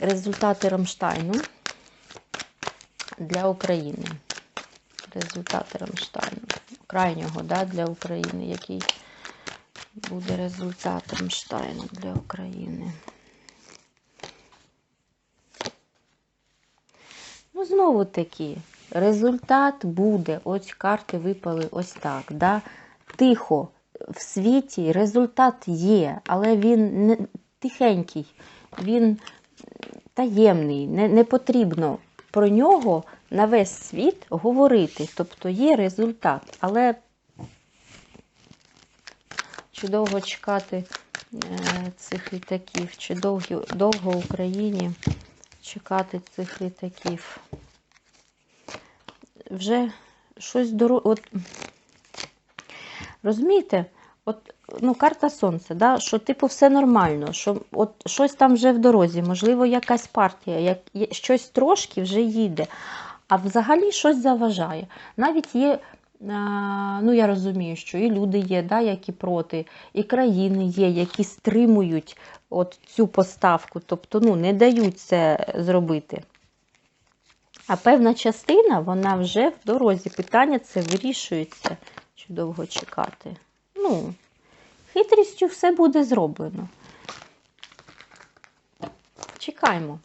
результати Рамштайну для України. Результати Рамштайну. Крайнього да, для України. Який буде результат Рамштайну для України? Ну, знову таки, результат буде. Ось карти випали ось так. Да? Тихо. В світі результат є, але він не тихенький, він таємний, не, не потрібно про нього на весь світ говорити. Тобто є результат, але чи довго чекати е, цих літаків, чи довго, довго Україні чекати цих літаків. Вже щось дорого. Розумієте, от, ну, карта сонця, да, що типу все нормально, що от щось там вже в дорозі, можливо, якась партія, як, щось трошки вже їде, а взагалі щось заважає. Навіть є, а, ну я розумію, що і люди є, да, які проти, і країни є, які стримують от цю поставку, тобто ну, не дають це зробити. А певна частина, вона вже в дорозі. Питання це вирішується, чи довго чекати. Ну, хитрістю все буде зроблено. Чекаємо.